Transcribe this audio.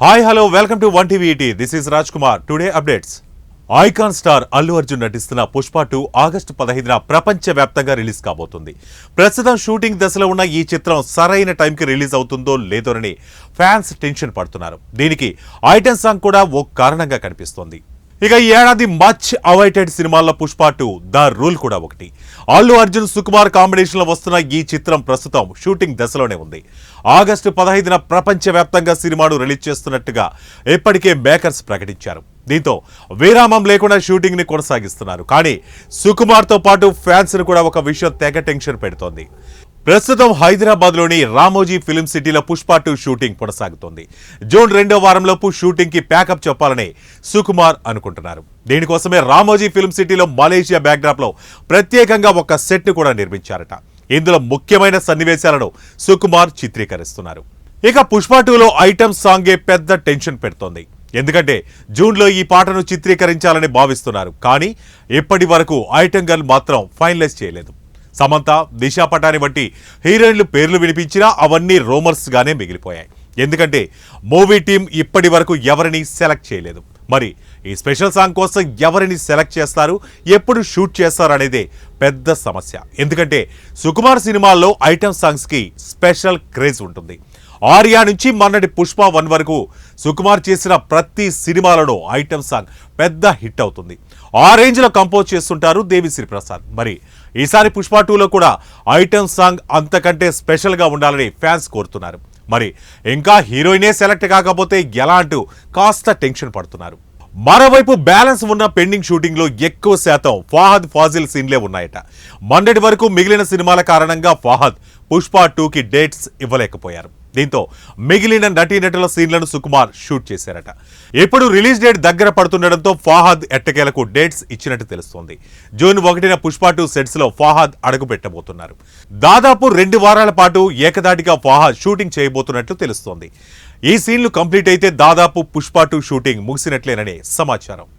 Hi hello welcome to one TV this is Raj Kumar today updates icon star Allu Arjun నటిస్తున్న Pushpa two August పదహైదున ప్రపంచ వ్యాప్తంగా release కాబోతుంది. ప్రస్తుతం shooting దశలో ఉన్న ఈ చిత్రం సరైన టైంకి రిలీజ్ అవుతుందో లేదోనని ఫ్యాన్స్ టెన్షన్ పడుతున్నారు. దీనికి ఐటెన్ సాంగ్ కూడా ఓ కారణంగా కనిపిస్తోంది. ఇక ఈ ఏడాది మచ్ అవైటెడ్ సినిమాల్లో పుష్ప టూ ద రూల్ కూడా ఒకటి. అల్లు అర్జున్ సుకుమార్ కాంబినేషన్లో వస్తున్న ఈ చిత్రం ప్రస్తుతం షూటింగ్ దశలోనే ఉంది. ఆగస్టు పదహైదున ప్రపంచవ్యాప్తంగా సినిమాను రిలీజ్ చేస్తున్నట్టుగా ఇప్పటికే మేకర్స్ ప్రకటించారు. దీంతో విరామం లేకుండా షూటింగ్ని కొనసాగిస్తున్నారు. కానీ సుకుమార్తో పాటు ఫ్యాన్స్ను కూడా ఒక విషయం తెగ టెన్షన్ పెడుతోంది. ప్రస్తుతం హైదరాబాద్లోని రామోజీ ఫిలిం సిటీలో పుష్ప టూ షూటింగ్ కొనసాగుతోంది. జూన్ రెండో వారంలోపు షూటింగ్కి ప్యాకప్ చెప్పాలని సుకుమార్ అనుకుంటున్నారు. దీనికోసమే రామోజీ ఫిలిం సిటీలో మలేషియా బ్యాక్డ్రాప్లో ప్రత్యేకంగా ఒక సెట్ను కూడా నిర్మించారట. ఇందులో ముఖ్యమైన సన్నివేశాలను సుకుమార్ చిత్రీకరిస్తున్నారు. ఇక పుష్ప టూలో ఐటమ్ సాంగే పెద్ద టెన్షన్ పెడుతోంది. ఎందుకంటే జూన్లో ఈ పాటను చిత్రీకరించాలని భావిస్తున్నారు. కానీ ఇప్పటి వరకు ఐటమ్ గర్ల్ మాత్రం ఫైనలైజ్ చేయలేదు. సమంత దిశా పటాని వంటి హీరోయిన్లు పేర్లు వినిపించినా అవన్నీ రోమర్స్గానే మిగిలిపోయాయి. ఎందుకంటే మూవీ టీం ఇప్పటి వరకు ఎవరిని సెలెక్ట్ చేయలేదు. మరి ఈ స్పెషల్ సాంగ్ కోసం ఎవరిని సెలెక్ట్ చేస్తారు ఎప్పుడు షూట్ చేస్తారు అనేదే పెద్ద సమస్య. ఎందుకంటే సుకుమార్ సినిమాల్లో ఐటమ్ సాంగ్స్కి స్పెషల్ క్రేజ్ ఉంటుంది. ఆర్యా నుంచి మొన్నటి పుష్ప వన్ వరకు సుకుమార్ చేసిన ప్రతి సినిమాలలో ఐటమ్ సాంగ్ పెద్ద హిట్ అవుతుంది. ఆ రేంజ్లో కంపోజ్ చేస్తుంటారు దేవిశ్రీ ప్రసాద్ మరి ఈసారి పుష్ప టూలో కూడా ఐటమ్ సాంగ్ అంతకంటే స్పెషల్గా ఉండాలని ఫ్యాన్స్ కోరుతున్నారు. మరి ఇంకా హీరోయినే సెలెక్ట్ కాకపోతే ఎలా అంటూ కాస్త టెన్షన్ పడుతున్నారు. మరోవైపు బ్యాలెన్స్ ఉన్న పెండింగ్ షూటింగ్లో ఎక్కువ శాతం ఫాహద్ ఫాజిల్ సీన్లే ఉన్నాయట. మొన్నటి వరకు మిగిలిన సినిమాల కారణంగా ఫాహద్ పుష్ప టూకి డేట్స్ ఇవ్వలేకపోయారు. దీంతో మిగిలిన నటీనటుల సీన్లను సుకుమార్ షూట్ చేశారట. ఇప్పుడు రిలీజ్ డేట్ దగ్గర పడుతుండటంతో ఫాహద్ ఎట్టకేలకు డేట్స్ ఇచ్చినట్టు తెలుస్తోంది. జూన్ ఒకటిన పుష్ప టూ సెట్స్లో ఫాహద్ అడుగు పెట్టబోతున్నారు దాదాపు రెండు వారాల పాటు ఏకదాటిగా ఫాహద్ షూటింగ్ చేయబోతున్నట్లు తెలుస్తోంది. ఈ సీన్లు కంప్లీట్ అయితే దాదాపు పుష్ప టూ షూటింగ్ ముగిసినట్లేనని సమాచారం.